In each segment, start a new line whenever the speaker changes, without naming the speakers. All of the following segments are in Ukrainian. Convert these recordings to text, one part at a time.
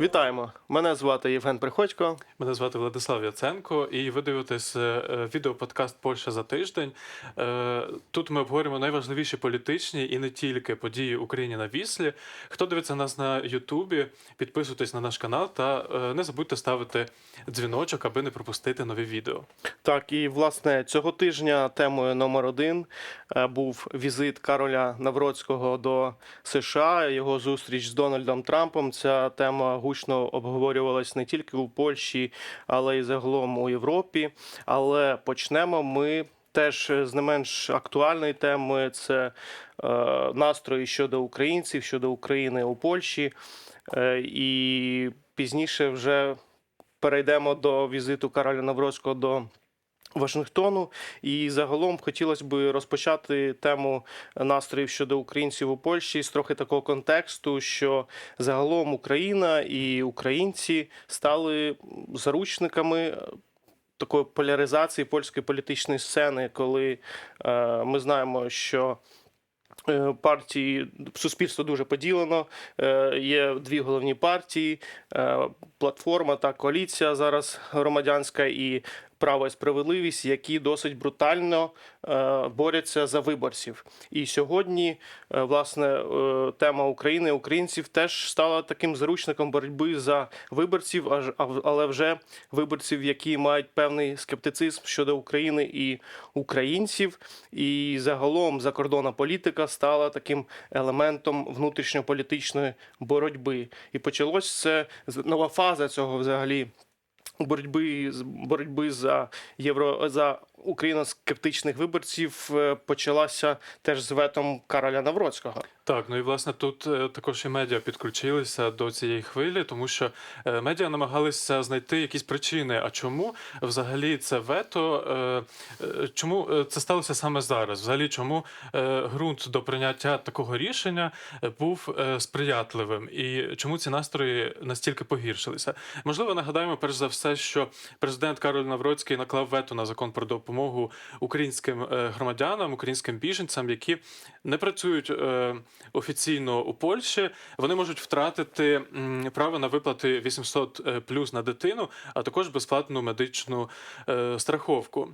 Вітаємо! Мене звати Євген Приходько.
Мене звати Владислав Яценко, і ви дивитесь е, відеоподкаст Польща за тиждень. Е, Тут ми обговорюємо найважливіші політичні і не тільки події в Україні на Віслі. Хто дивиться нас на Ютубі, підписуйтесь на наш канал та е, не забудьте ставити дзвіночок, аби не пропустити нові відео.
Так, і власне цього тижня темою номер один був візит Кароля Навроцького до США. Його зустріч з Дональдом Трампом. Ця тема гучно обговорювалась не тільки у Польщі, але й загалом у Європі. Але почнемо ми. Теж з не менш актуальної теми це е, настрої щодо українців, щодо України у Польщі. Е, і пізніше вже перейдемо до візиту Кароля Навроцького до Вашингтону. І загалом хотілося б розпочати тему настроїв щодо українців у Польщі з трохи такого контексту, що загалом Україна і українці стали заручниками. Такої поляризації польської політичної сцени, коли е, ми знаємо, що е, партії суспільство дуже поділено. Е, є дві головні партії: е, платформа та коаліція зараз громадянська і право і справедливість, які досить брутально е, борються за виборців. І сьогодні, е, власне, е, тема України українців теж стала таким заручником боротьби за виборців, аж але вже виборців, які мають певний скептицизм щодо України і українців. І загалом закордонна політика стала таким елементом внутрішньополітичної боротьби. І почалось це нова фаза цього взагалі боротьби боротьби за євро за україноскептичних виборців е, почалася теж з ветом Кароля Навроцького.
Так, ну і власне тут е, також і медіа підключилися до цієї хвилі, тому що е, медіа намагалися знайти якісь причини. А чому взагалі це вето? Чому це сталося саме зараз? Взагалі, чому ґрунт до прийняття такого рішення був сприятливим, і чому ці настрої настільки погіршилися? Можливо, нагадаємо перш за все, що президент Кароль Навроцький наклав вето на закон про допомогу українським е, громадянам, українським біженцям, які не працюють е, офіційно у Польщі. Вони можуть втратити право на виплати 800 е, плюс на дитину, а також безплатну медичну страховку.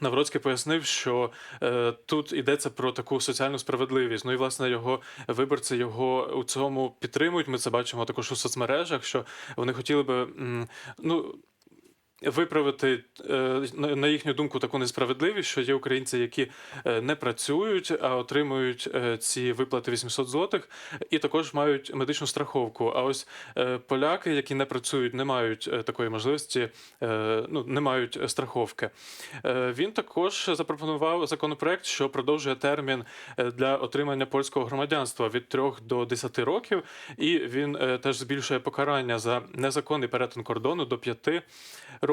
Навроцький пояснив, що е, тут йдеться про таку соціальну справедливість. Ну і власне його виборці його у цьому підтримують. Ми це бачимо також у соцмережах, що вони хотіли би м, ну. Виправити е, на їхню думку таку несправедливість, що є українці, які е, не працюють, а отримують е, ці виплати 800 злотих, і також мають медичну страховку. А ось поляки, які не працюють, не мають такої можливості, ну не мають страховки. Він також запропонував законопроект, що продовжує термін для отримання польського громадянства від 3 до 10 років, і він теж збільшує покарання за незаконний перетин кордону до 5 років.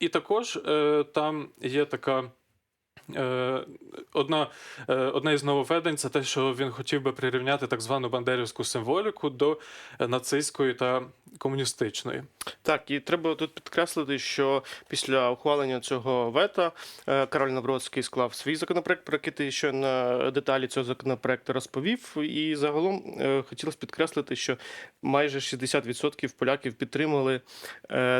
І також е, там є така. Е, Одна, е, із нововведень це те, що він хотів би прирівняти так звану бандерівську символіку до е, нацистської та комуністичної.
Так, і треба тут підкреслити, що після ухвалення цього вета Кароль Навроцький склав свій законопроект, про який ти щойно деталі цього законопроекту розповів. І загалом хотілося підкреслити, що майже 60% поляків підтримали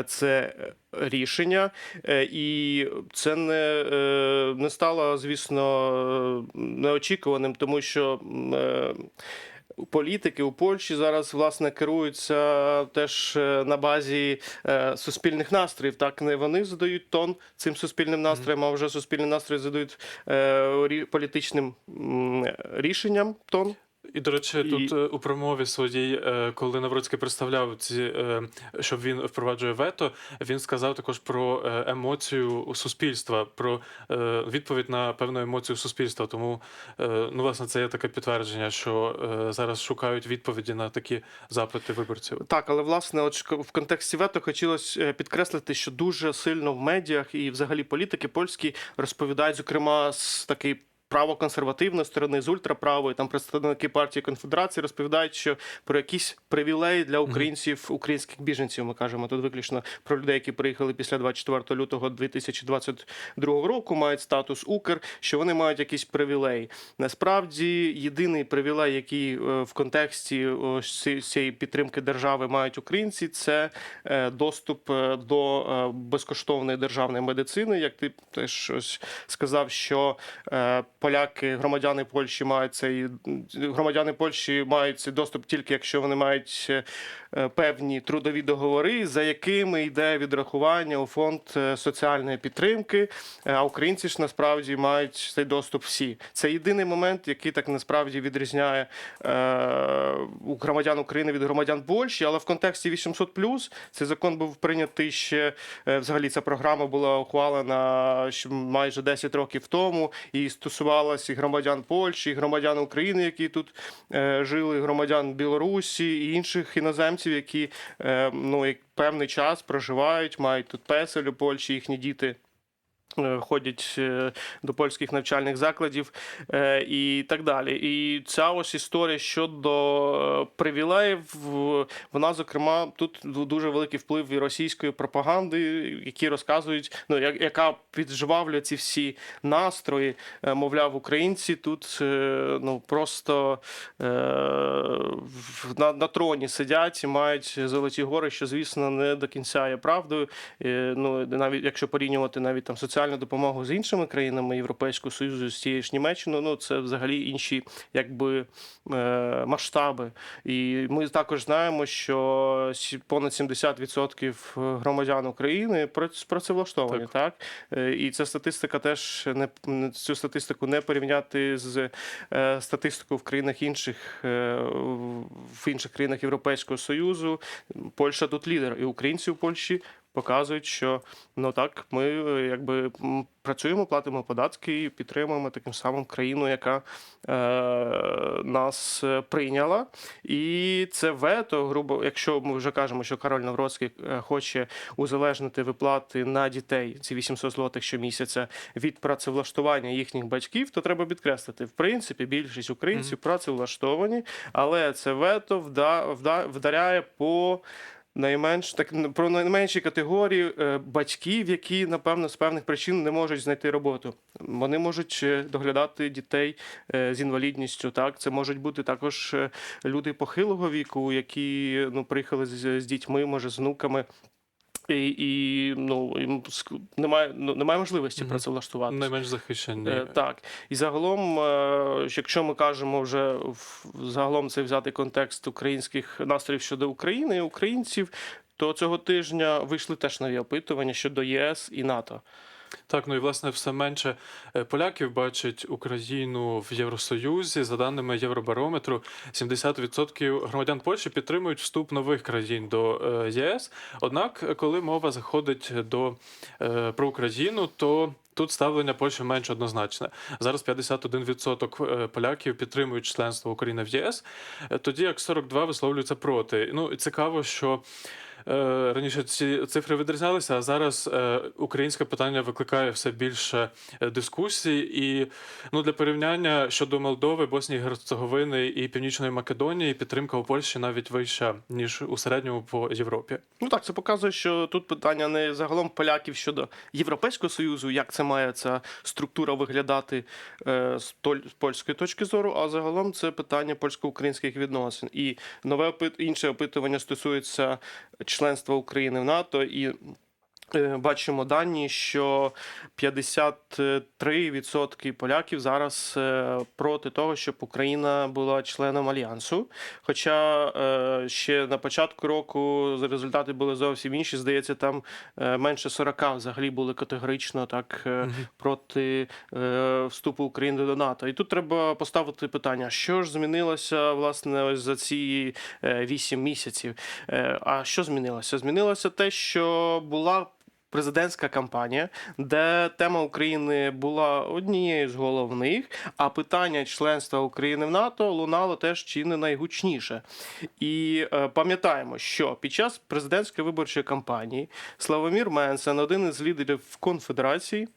це рішення, Е, і це не, е, не стало, звісно, неочікуваним, тому що. е, Політики у Польщі зараз власне керуються теж на базі суспільних настроїв. Так не вони задають тон цим суспільним настроям, а вже суспільні настрої задають політичним рішенням тон.
І, до речі, тут е, у промові своїй, е, коли Навроцький представляв ці, е, що він впроваджує вето, він сказав також про емоцію суспільства, про відповідь на певну емоцію суспільства. Тому, ну, власне, це є таке підтвердження, що зараз шукають відповіді на такі запити виборців.
Так, але власне, от в контексті вето хотілося е, підкреслити, що дуже сильно в медіах і взагалі політики польські розповідають, зокрема, з такий правоконсервативної сторони, з ультраправої, там представники партії конфедерації розповідають, що про якісь привілеї для українців, українських біженців. Ми кажемо тут виключно про людей, які приїхали після 24 лютого 2022 року, мають статус Укр, що вони мають якісь привілеї. Насправді, єдиний привілей, який е, в контексті ці- цієї підтримки держави мають українці, це е, доступ е, до е, безкоштовної державної медицини. Як ти теж ось сказав, що е, поляки, громадяни Польщі мають цей громадяни Польщі мають цей доступ тільки якщо вони мають е, певні трудові договори, за якими йде відрахування у фонд е, соціальної підтримки. Е, А українці ж насправді мають цей доступ всі. Це єдиний момент, який так насправді відрізняє громадян України від громадян Польщі. Але в контексті 800+, цей закон був прийнятий ще взагалі. Ця програма була ухвалена майже 10 років тому і стосувалася і громадян Польщі, і громадян України, які тут е, жили, і громадян Білорусі і інших іноземців, які е, ну певний час проживають, мають тут песель у Польщі, їхні діти. Е, Ходять е, до польських навчальних закладів е, і так далі. І ця ось історія щодо привілеїв, вона, зокрема, тут дуже великий вплив і російської пропаганди, які розказують, ну яка підживавлює ці всі настрої. Мовляв, українці тут ну просто на, на троні сидять і мають золоті гори, що звісно не до кінця є правдою. Ну навіть якщо порівнювати навіть там соціальну допомогу з іншими країнами Європейського Союзу, з тією ж Німеччиною, ну це взагалі інші якби е, масштаби. І ми також знаємо, що понад 70% громадян України прац- працевлаштовані,
Так.
так. Е, І ця статистика теж не цю статистику не порівняти з е, статистикою в країнах інших е, в інших країнах Європейського Союзу. Польща тут лідер, і українці у Польщі показують, що ну так, ми е, якби працюємо, платимо податки і підтримуємо таким самим країну, яка е, нас е, прийняла. І це вето, грубо, якщо ми вже кажемо, що Кароль Навроцький е, хоче узалежнити виплати на дітей, ці 800 злотих щомісяця, від працевлаштування їхніх батьків, то треба підкреслити, в принципі, більшість українців працевлаштовані, але це вето вда, вда, вдаряє по. Найменш так про найменші категорії е, батьків, які напевно з певних причин не можуть знайти роботу. Вони можуть е, доглядати дітей е, з інвалідністю. Так, це можуть бути також люди похилого віку, які ну приїхали з, з дітьми, може з внуками. І, і ну немає ну, немає можливості
mm
-hmm.
працевлаштувати Найменш захищені.
Е, Так, і загалом, е, якщо ми кажемо вже в загалом це взяти контекст українських настроїв щодо України і українців, то цього тижня вийшли теж нові опитування щодо ЄС і НАТО.
Так, ну і власне все менше е, поляків бачать Україну в Євросоюзі. За даними Євробарометру, 70% громадян Польщі підтримують вступ нових країн до е, ЄС. Однак, е, коли мова заходить до про Україну, то Тут ставлення Польщі менш однозначне. Зараз 51% е, поляків підтримують членство України в ЄС, тоді як 42% висловлюються проти. Ну і цікаво, що раніше ці цифри відрізнялися, а зараз е, українське питання викликає все більше е, дискусій. І ну, для порівняння щодо Молдови, Боснії, Герцеговини і Північної Македонії підтримка у Польщі навіть вища ніж у середньому по Європі.
Ну так, це показує, що тут питання не загалом поляків щодо Європейського союзу, як це має ця структура виглядати е, з польської точки зору, а загалом це питання польсько-українських відносин. І нове інше опитування стосується членства України в НАТО і. Е, Бачимо дані, що 53% поляків зараз е, проти того, щоб Україна була членом альянсу. Хоча е, ще на початку року результати були зовсім інші. Здається, там менше 40 взагалі були категорично так проти вступу України до НАТО. І тут треба поставити питання: що ж змінилося власне ось за ці 8 місяців? А що змінилося? Змінилося те, що була. Президентська кампанія, де тема України була однією з головних, а питання членства України в НАТО лунало теж чи не найгучніше. І е, пам'ятаємо, що під час президентської виборчої кампанії Славомір Менсен, один із лідерів конфедерації,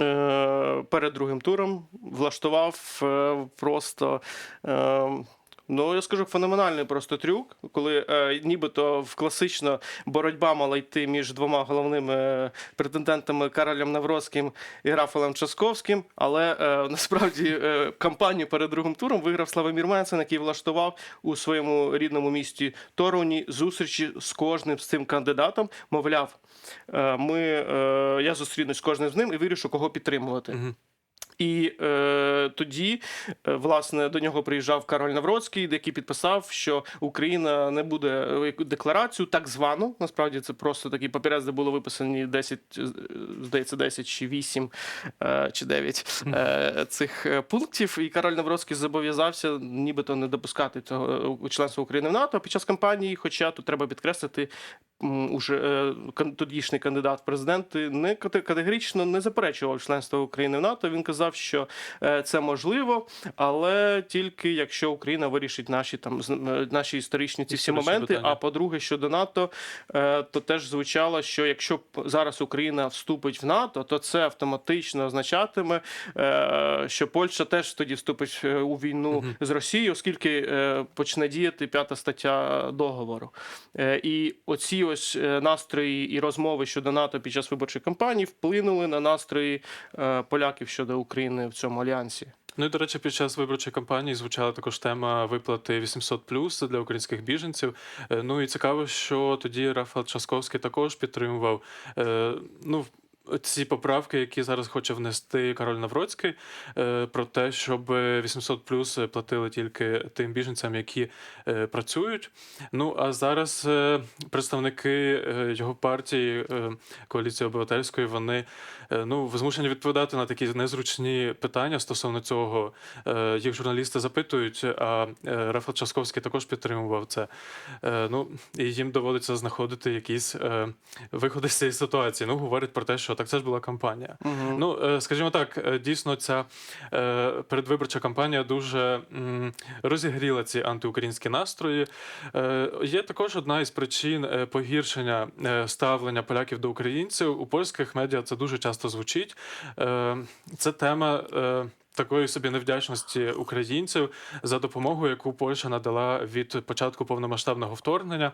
е, перед другим туром влаштував е, просто. Ну, я скажу феноменальний просто трюк, коли е, нібито в класично боротьба мала йти між двома головними е, претендентами Каролем Навроцьким і Рафалем Часковським. Але е, насправді е, кампанію перед другим туром виграв Славомір Менсен, який влаштував у своєму рідному місті Торуні зустрічі з кожним з цим кандидатом. Мовляв, е, ми, е, я зустрінусь з кожним з ним і вирішу, кого підтримувати.
Мгм.
І е, тоді, е, власне, до нього приїжджав Кароль Навроцький, який підписав, що Україна не буде е, декларацію, так звану. Насправді це просто такий папірець, де було виписані 10, е, здається, 10 чи 8 е, чи 9 е, цих е, пунктів. І Кароль Навроцький зобов'язався нібито не допускати цього членства України в НАТО під час кампанії. Хоча тут треба підкреслити, уже е, тодішній кандидат в президенти не кате- категорично не заперечував членство України в НАТО. Він казав, що е, це можливо, але тільки якщо Україна вирішить наші там е, наші історичні ці всі моменти.
питання.
А по-друге, щодо НАТО, то теж звучало, що якщо зараз Україна вступить в НАТО, то це автоматично означатиме, що Польща теж тоді вступить у війну з Росією, оскільки почне діяти п'ята стаття договору. І оці ось е, настрої і розмови щодо НАТО під час виборчої кампанії вплинули на настрої е, поляків щодо України в цьому альянсі.
Ну і до речі, під час виборчої кампанії звучала також тема виплати 800 для українських біженців. Е, Ну і цікаво, що тоді Рафал Часковський також підтримував. Ну, ці поправки, які зараз хоче внести Кароль Навроцький, е, про те, щоб 800 плюс платили тільки тим біженцям, які е, працюють. Ну а зараз е, представники його партії коаліції обивательської, вони ну змушені відповідати на такі незручні питання стосовно цього. Їх журналісти запитують, а Рафал Часковський також підтримував це. Ну і їм доводиться знаходити якісь виходи з цієї ситуації. Ну говорять про те, що так це ж була кампанія.
Мгм.
Ну, е, скажімо так, е, дійсно, ця е, передвиборча кампанія дуже розігріла ці антиукраїнські настрої. Є також одна із причин погіршення ставлення поляків до українців. У польських медіа це дуже часто звучить. Це тема. Такої собі невдячності українців за допомогу, яку Польща надала від початку повномасштабного вторгнення.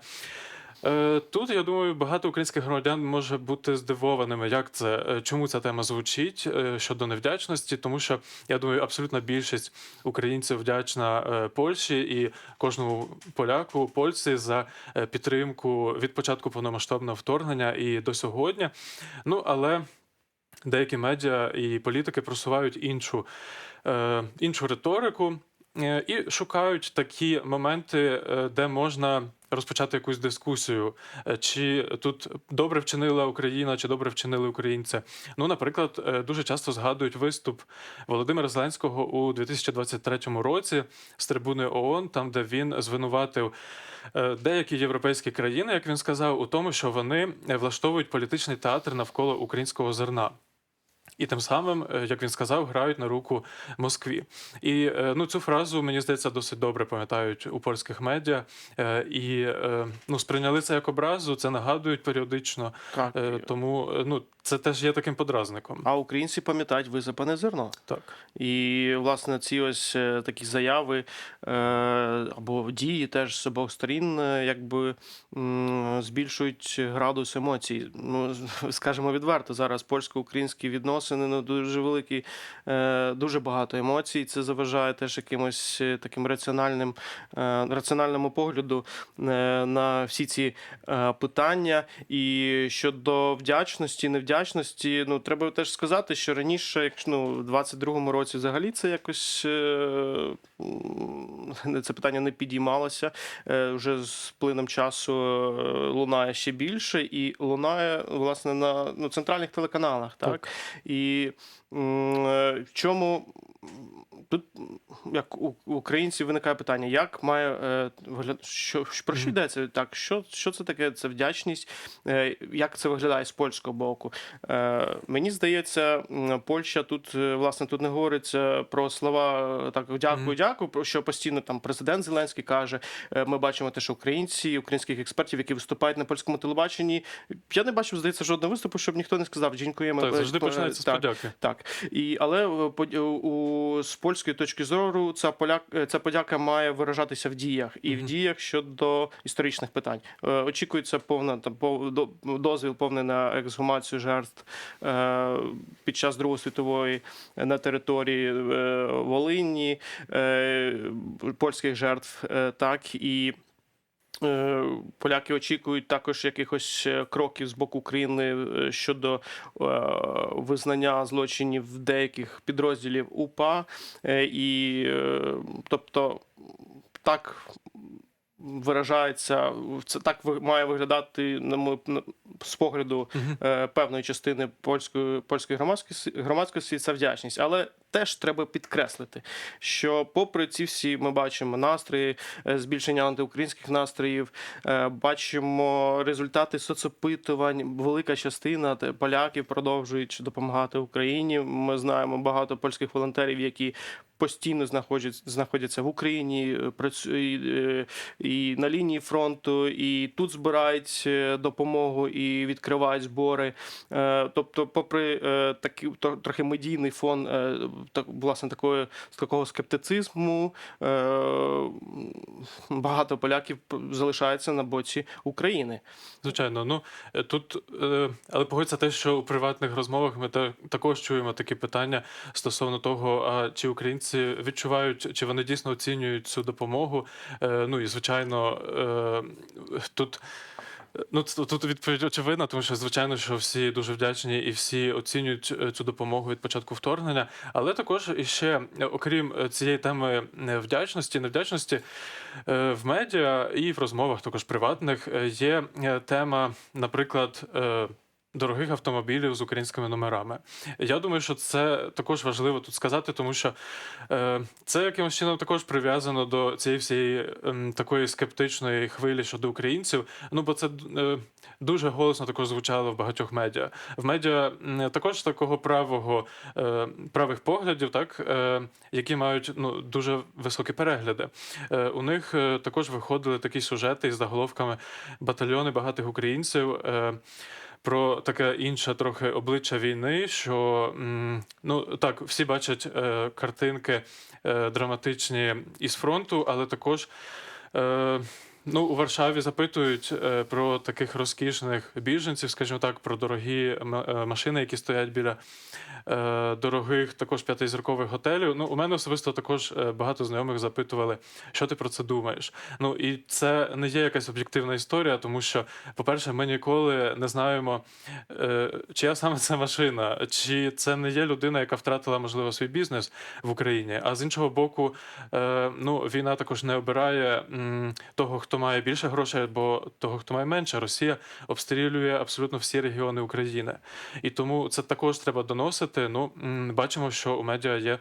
Е, Тут я думаю, багато українських громадян може бути здивованими, як це е, чому ця тема звучить е, щодо невдячності, тому що я думаю, абсолютна більшість українців вдячна Польщі і кожному поляку, польці за підтримку від початку повномасштабного вторгнення і до сьогодні. Ну але деякі медіа і політики просувають іншу, іншу риторику і шукають такі моменти, е, де можна розпочати якусь дискусію, е, чи тут добре вчинила Україна, чи добре вчинили українці. Ну, наприклад, е, дуже часто згадують виступ Володимира Зеленського у 2023 році з трибуни ООН, там де він звинуватив е, деякі європейські країни, як він сказав, у тому, що вони е, влаштовують політичний театр навколо українського зерна. І тим самим, е, як він сказав, грають на руку Москві. І е, ну, цю фразу, мені здається, досить добре пам'ятають у польських медіа. Е, І ну, сприйняли це як образу, це нагадують періодично.
Так.
Тому ну, це теж є таким подразником.
А українці пам'ятають висипане зерно.
Так.
І, власне, ці ось такі заяви або дії теж з обох сторін, якби збільшують градус емоцій. Ну, скажемо відверто, зараз польсько-українські відносини ну, дуже великі, е, дуже багато емоцій. Це заважає теж якимось е, таким раціональним, е, раціональному погляду на всі ці питання. І щодо вдячності, невдячності, ну треба теж сказати, що раніше, якщо ну, в 22-му році взагалі це якось це питання не підіймалося. Вже з плином часу лунає ще більше, і лунає власне на ну, центральних телеканалах. Так?
Так.
І е, в чому тут як у українців виникає питання, як має е, вигляд, що про що йдеться? Так, що, що це таке? Це вдячність, е, як це виглядає з польського боку? Е, мені здається, Польща тут власне тут не говориться про слова так дякую, дякую. Про що постійно там президент Зеленський каже. Ми бачимо те, що українці, українських експертів, які виступають на польському телебаченні. Я не бачив, здається, жодного виступу, щоб ніхто не сказав дякуємо.
Так, завжди починається з подяки.
Так, і але у з польської точки зору ця поляк е, ця подяка має виражатися в діях і в діях щодо історичних питань. Е, Очікується повна там дозвіл повний на ексгумацію жертв е, під час Другої світової на території Волині, польських жертв. Так і. Е, Поляки очікують також якихось е, кроків з боку України е, щодо визнання злочинів деяких підрозділів УПА, і тобто так виражається це так має виглядати на на- з погляду певної частини польської польської громадськості громадськості це вдячність, але теж треба підкреслити, що попри ці всі ми бачимо настрої, е, збільшення антиукраїнських настроїв, е, бачимо результати соцопитувань. Велика частина поляків продовжують допомагати Україні. Ми знаємо багато польських волонтерів, які постійно знаходяться знаходяться в Україні, е, е, і на лінії фронту, і тут збирають е, допомогу і відкривають збори. Тобто, попри такий трохи медійний фон, так власне такої з такого скептицизму, багато поляків залишаються на боці України.
Звичайно, ну тут, але погодься те, що у приватних розмовах ми та, також чуємо такі питання стосовно того, чи українці відчувають, чи вони дійсно оцінюють цю допомогу. Е, ну і звичайно, е, тут. Ну, тут відповідь очевидна, тому що звичайно, що всі дуже вдячні і всі оцінюють е, цю допомогу від початку вторгнення. Але також іще, е, окрім цієї теми вдячності, невдячності, в медіа і в розмовах, також приватних, є тема, наприклад. Е, Дорогих автомобілів з українськими номерами. Я думаю, що це також важливо тут сказати, тому що е, це якимось чином також прив'язано до цієї всієї ем, такої скептичної хвилі щодо українців. Ну, бо це е, дуже голосно також звучало в багатьох медіа. В медіа також такого правого е, правих поглядів, так е, які мають ну дуже високі перегляди. Е, у них е, також виходили такі сюжети із заголовками батальйони багатих українців. Е, про таке інше трохи обличчя війни, що ну так, всі бачать е, картинки е, драматичні із фронту, але також. Ну, у Варшаві запитують е, про таких розкішних біженців, скажімо так, про дорогі е, машини, які стоять біля е, дорогих також п'ятизіркових готелів. Ну, у мене особисто також багато знайомих запитували, що ти про це думаєш. Ну і це не є якась об'єктивна історія, тому що, по-перше, ми ніколи не знаємо, чия саме це машина, чи це не є людина, яка втратила можливо свій бізнес в Україні. А з іншого боку, ну війна також не обирає того, хто має більше грошей, або того, хто має менше. Росія обстрілює абсолютно всі регіони України, і тому це також треба доносити. Ну бачимо, що у медіа є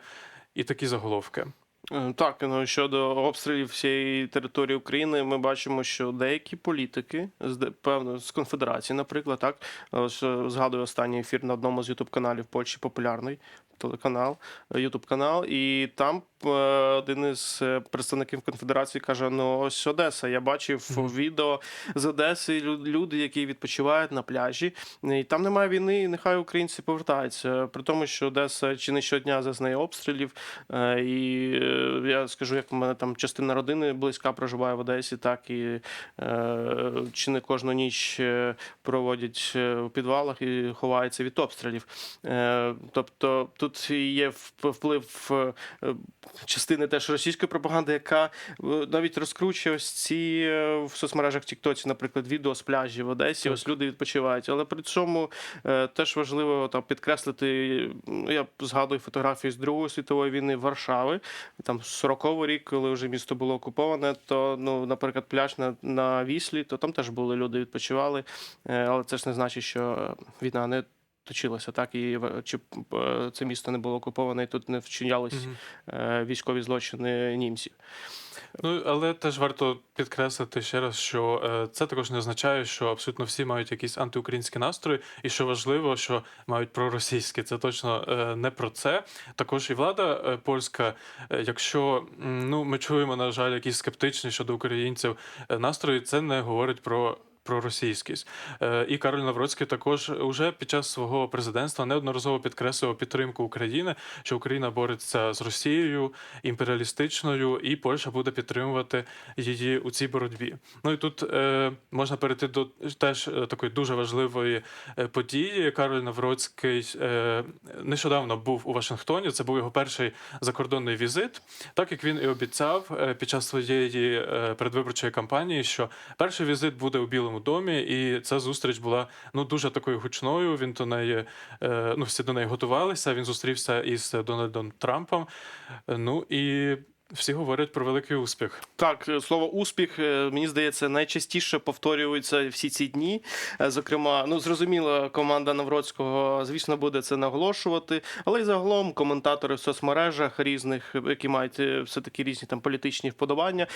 і такі заголовки.
Е, Так, ну щодо обстрілів всієї території України, ми бачимо, що деякі політики з певно з конфедерації, наприклад, так е, згадую останній ефір на одному з ютуб каналів Польщі популярний телеканал, ютуб канал, і там е, один із е, представників конфедерації каже: Ну, ось Одеса. Я бачив
Мгм.
відео з Одеси. лю- Люди, які відпочивають на пляжі, і там немає війни, і нехай українці повертаються. При тому, що Одеса чи не щодня зазнає обстрілів. Е, І е, я скажу, як у мене там частина родини близька проживає в Одесі, так і е, чи не кожну ніч е, проводять е, в підвалах і ховаються від обстрілів. Е, Тобто тут є вплив е, частини теж російської пропаганди, яка е, навіть розкручує ось ці е, в соцмережах Тіктоці, наприклад, відео з пляжі в Одесі. Ось люди відпочивають. Але при цьому е, теж важливо там підкреслити. Я згадую фотографії з Другої світової війни Варшави, там 40-го рік, коли вже місто було окуповане, то ну, наприклад, пляж на, на Віслі, то там теж були люди відпочивали. Е, Але це ж не значить, що війна не точилася, так і чи е, це місто не було окуповане, і тут не вчинялись
mm
-hmm. військові злочини німців.
Ну, але теж варто підкреслити ще раз, що е, це також не означає, що абсолютно всі мають якісь антиукраїнські настрої, і що важливо, що мають проросійські. Це точно е, не про це. Також і влада е, польська, якщо ну, ми чуємо, на жаль, якісь скептичні щодо українців настрої, це не говорить про. Про російськість Е, і Кароль Навроцький також уже під час свого президентства неодноразово підкреслював підтримку України, що Україна бореться з Росією імперіалістичною, і Польща буде підтримувати її у цій боротьбі. Ну і тут е, можна перейти до теж е, такої дуже важливої події. Кароль Навроцький нещодавно був у Вашингтоні. Це був його перший закордонний візит, так як він і обіцяв під час своєї передвиборчої кампанії, що перший візит буде у Білому домі, і ця зустріч була ну дуже такою гучною. Він до неї е, ну всі до неї готувалися. Він зустрівся із Дональдом Трампом. Е, Ну і всі говорять про великий успіх.
Так, е, слово успіх, е, мені здається, найчастіше повторюється всі ці дні. Е, Зокрема, ну зрозуміло, команда Навроцького, звісно, буде це наголошувати, але й загалом коментатори в соцмережах різних, які мають е, все-таки різні там політичні вподобання,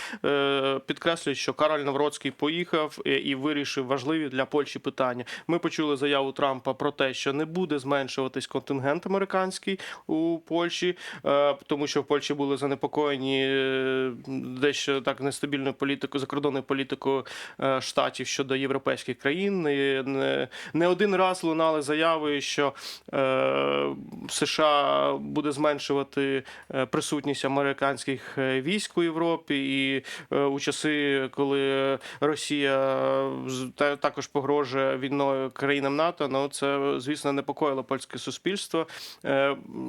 підкреслюють, що Кароль Навроцький поїхав і вирішив важливі для Польщі питання. Ми почули заяву Трампа про те, що не буде зменшуватись контингент американський у Польщі, тому що в Польщі були занепокоєні е, дещо так нестабільною політикою, закордонною політикою е, штатів щодо європейських країн. І Не, один раз лунали заяви, що е, США буде зменшувати е, присутність американських військ у Європі, і у часи, коли Росія та- також погрожує війною країнам НАТО, ну це звісно непокоїло польське суспільство.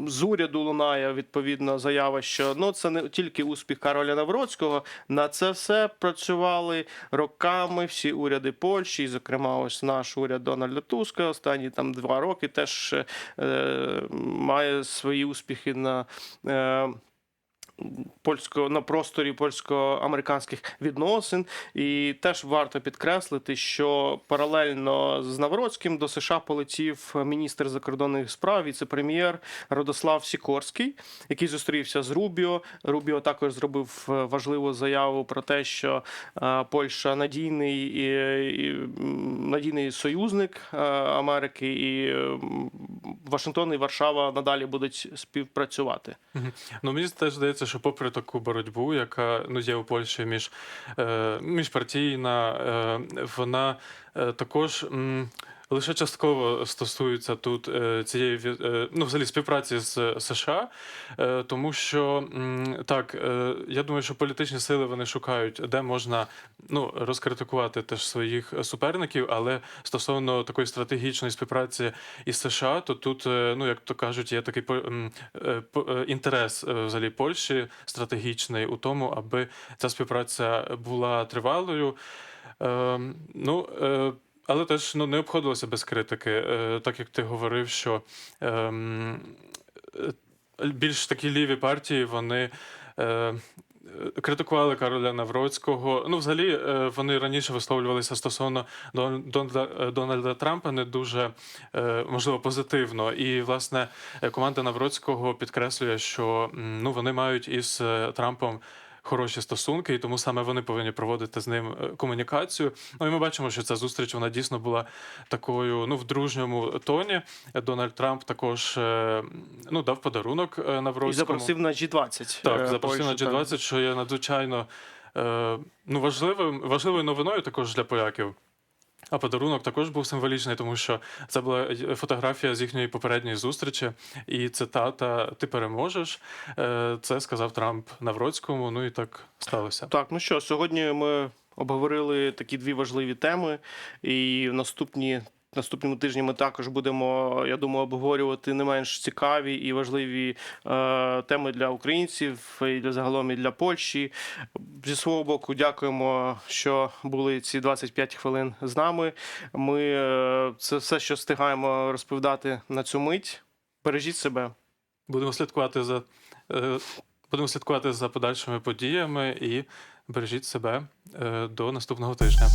З уряду лунає відповідно заява, що ну це не тільки успіх Кароля Навроцького. На це все працювали роками всі уряди Польщі, і, зокрема, ось наш уряд Дональда Туска останні там два роки теж е, має свої успіхи на. Е, Польсько на просторі польсько-американських відносин, і теж варто підкреслити, що паралельно з Навроцьким до США полетів міністр закордонних справ, віце-прем'єр Радослав Сікорський, який зустрівся з Рубіо. Рубіо також зробив е, важливу заяву про те, що е, Польща надійний і, і надійний союзник е, Америки, і Вашингтон і Варшава надалі будуть співпрацювати.
Ну, мені теж здається, що попри таку боротьбу, яка ну, є у Польщі між, е, міжпартійна, е, вона е, також. Лише частково стосується тут е, цієї е, ну, взагалі співпраці з США, е, тому що так, я думаю, що політичні сили вони шукають, де можна ну, розкритикувати теж своїх суперників, але стосовно такої стратегічної співпраці із США, то тут, ну як то кажуть, є такий інтерес взагалі Польщі стратегічний у тому, аби ця співпраця була тривалою. Е, ну, але теж ну, не обходилося без критики, е, так як ти говорив, що ем, е, більш такі ліві партії вони. Е, Критикували Кароля Навроцького. Ну, взагалі, е, вони раніше висловлювалися стосовно Дональда, Трампа не дуже можливо позитивно. І власне команда Навроцького підкреслює, що ну вони мають із Трампом. Хороші стосунки, і тому саме вони повинні проводити з ним е, комунікацію. Ну і ми бачимо, що ця зустріч вона дійсно була такою, ну в дружньому тоні. Дональд Трамп також е, ну дав подарунок на Навроцькому.
І запросив на G20.
Так,
е,
запросив на
Польщу, так.
G20, що є надзвичайно е, ну, важливим, важливою новиною також для поляків. А подарунок також був символічний, тому що це була е, фотографія з їхньої попередньої зустрічі, і цитата Ти переможеш. Е, Це сказав Трамп Навроцькому. Ну і так сталося.
Так, ну що, сьогодні ми обговорили такі дві важливі теми, і в наступні. Наступному тижні ми також будемо, я думаю, обговорювати не менш цікаві і важливі е, теми для українців і для загалом і для Польщі. Зі свого боку, дякуємо, що були ці 25 хвилин з нами. Ми е, це все, що встигаємо розповідати на цю мить. Бережіть себе.
Будемо слідкувати за е, будемо слідкувати за подальшими подіями і бережіть себе е, до наступного тижня.